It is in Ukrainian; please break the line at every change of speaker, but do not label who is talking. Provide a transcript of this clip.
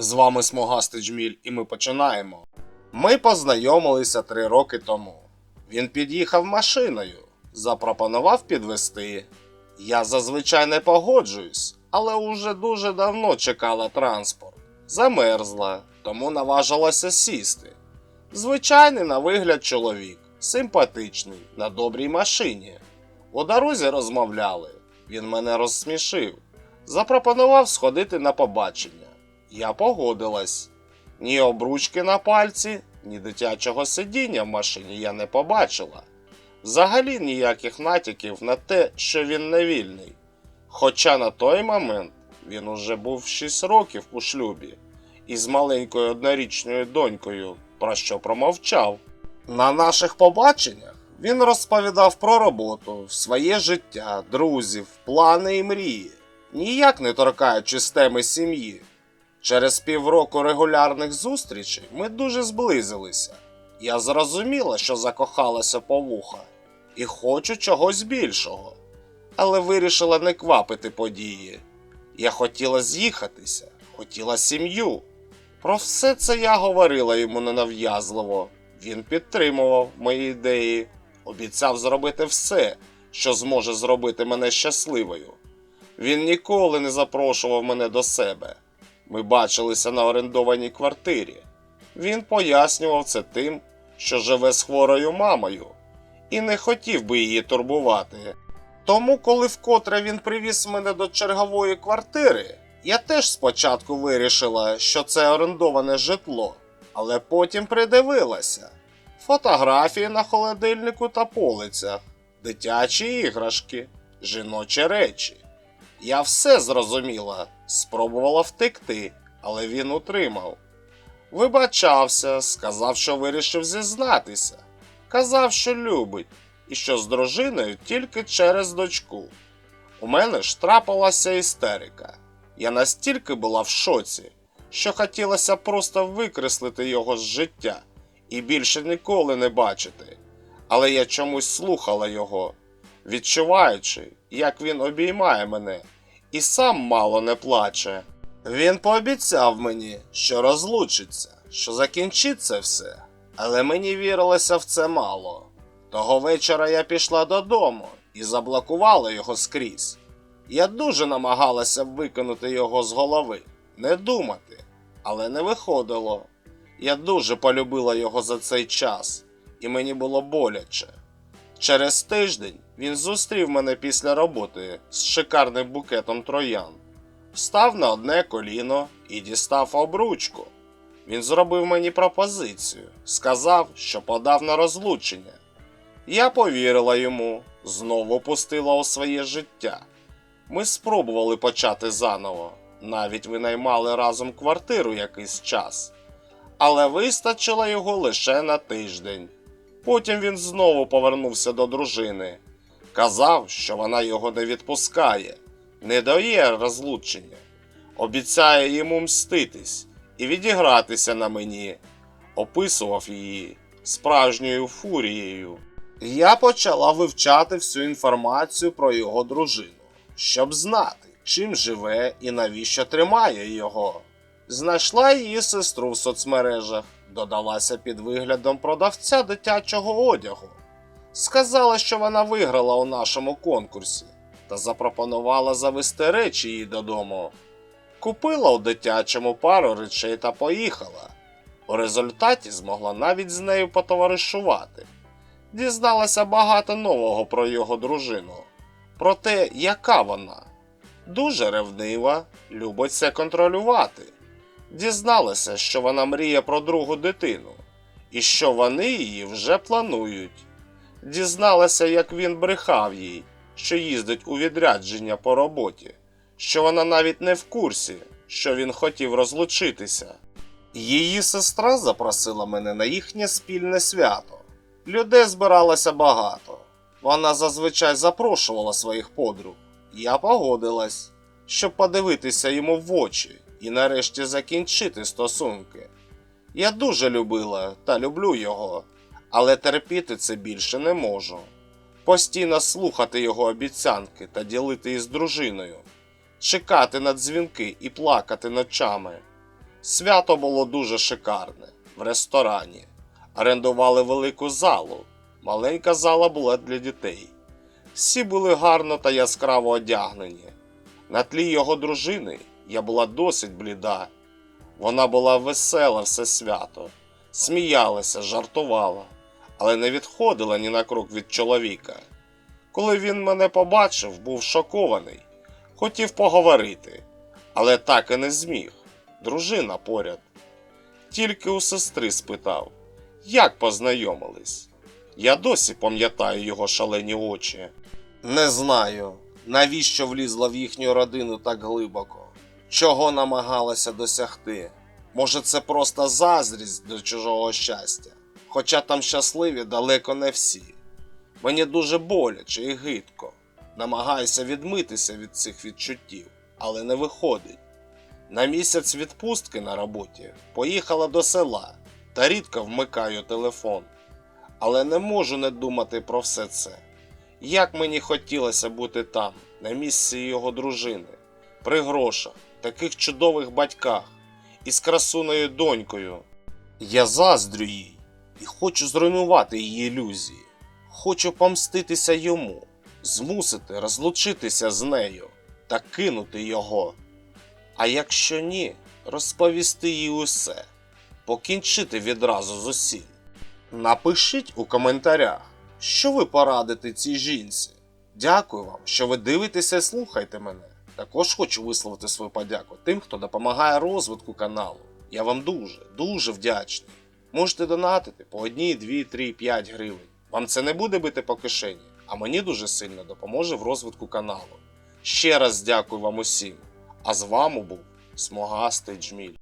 З вами Смугастий Джміль, і ми починаємо. Ми познайомилися три роки тому. Він під'їхав машиною, запропонував підвести. Я зазвичай не погоджуюсь, але уже дуже давно чекала транспорт. Замерзла, тому наважилася сісти. Звичайний на вигляд чоловік, симпатичний, на добрій машині. У дорозі розмовляли. Він мене розсмішив. Запропонував сходити на побачення. Я погодилась. Ні обручки на пальці, ні дитячого сидіння в машині я не побачила. Взагалі ніяких натяків на те, що він не вільний. Хоча на той момент він уже був 6 років у шлюбі із маленькою однорічною донькою, про що промовчав. На наших побаченнях він розповідав про роботу, своє життя, друзів, плани і мрії, ніяк не торкаючись теми сім'ї. Через півроку регулярних зустрічей ми дуже зблизилися. Я зрозуміла, що закохалася по вуха і хочу чогось більшого, але вирішила не квапити події. Я хотіла з'їхатися, хотіла сім'ю. Про все це я говорила йому ненав'язливо. Він підтримував мої ідеї, обіцяв зробити все, що зможе зробити мене щасливою. Він ніколи не запрошував мене до себе. Ми бачилися на орендованій квартирі. Він пояснював це тим, що живе з хворою мамою, і не хотів би її турбувати. Тому, коли вкотре він привіз мене до чергової квартири, я теж спочатку вирішила, що це орендоване житло, але потім придивилася. Фотографії на холодильнику та полицях, дитячі іграшки, жіночі речі. Я все зрозуміла, спробувала втекти, але він утримав. Вибачався, сказав, що вирішив зізнатися. Казав, що любить, і що з дружиною тільки через дочку. У мене ж трапилася істерика. Я настільки була в шоці, що хотілося просто викреслити його з життя і більше ніколи не бачити. Але я чомусь слухала його, відчуваючи, як він обіймає мене, і сам мало не плаче. Він пообіцяв мені, що розлучиться, що закінчить це все, але мені вірилося в це мало. Того вечора я пішла додому і заблокувала його скрізь. Я дуже намагалася викинути його з голови, не думати, але не виходило. Я дуже полюбила його за цей час, і мені було боляче. Через тиждень він зустрів мене після роботи з шикарним букетом троян, встав на одне коліно і дістав обручку. Він зробив мені пропозицію, сказав, що подав на розлучення. Я повірила йому, знову пустила у своє життя. Ми спробували почати заново, навіть винаймали разом квартиру якийсь час, але вистачило його лише на тиждень. Потім він знову повернувся до дружини. Казав, що вона його не відпускає, не дає розлучення, обіцяє йому мститись і відігратися на мені, описував її справжньою фурією. Я почала вивчати всю інформацію про його дружину, щоб знати, чим живе і навіщо тримає його. Знайшла її сестру в соцмережах, додалася під виглядом продавця дитячого одягу. Сказала, що вона виграла у нашому конкурсі та запропонувала завести речі їй додому. Купила у дитячому пару речей та поїхала. У результаті змогла навіть з нею потоваришувати. Дізналася багато нового про його дружину, про те, яка вона. Дуже ревнива, любить все контролювати. Дізналася, що вона мріє про другу дитину, і що вони її вже планують. Дізналася, як він брехав їй, що їздить у відрядження по роботі, що вона навіть не в курсі, що він хотів розлучитися. Її сестра запросила мене на їхнє спільне свято. Людей збиралося багато. Вона зазвичай запрошувала своїх подруг. Я погодилась, щоб подивитися йому в очі і нарешті закінчити стосунки. Я дуже любила та люблю його, але терпіти це більше не можу. Постійно слухати його обіцянки та ділити із дружиною, чекати на дзвінки і плакати ночами. Свято було дуже шикарне в ресторані. Орендували велику залу. Маленька зала була для дітей. Всі були гарно та яскраво одягнені. На тлі його дружини я була досить бліда. Вона була весела все свято, сміялася, жартувала, але не відходила ні на крок від чоловіка. Коли він мене побачив, був шокований, хотів поговорити, але так і не зміг. Дружина поряд. Тільки у сестри спитав, як познайомились. Я досі пам'ятаю його шалені очі. Не знаю, навіщо влізла в їхню родину так глибоко, чого намагалася досягти. Може, це просто заздрість до чужого щастя, хоча там щасливі далеко не всі. Мені дуже боляче і гидко. Намагаюся відмитися від цих відчуттів, але не виходить. На місяць відпустки на роботі поїхала до села та рідко вмикаю телефон. Але не можу не думати про все це. Як мені хотілося бути там, на місці його дружини, при грошах, таких чудових батьках і з красуною донькою. Я заздрю їй і хочу зруйнувати її ілюзії. Хочу помститися йому, змусити розлучитися з нею та кинути його. А якщо ні, розповісти їй усе, покінчити відразу з усім. Напишіть у коментарях, що ви порадите цій жінці. Дякую вам, що ви дивитеся і слухаєте мене. Також хочу висловити свою подяку тим, хто допомагає розвитку каналу. Я вам дуже, дуже вдячний. Можете донатити по 1, 2, 3, 5 гривень. Вам це не буде бити по кишені, а мені дуже сильно допоможе в розвитку каналу. Ще раз дякую вам усім. А з вами був Смогастий Джміль.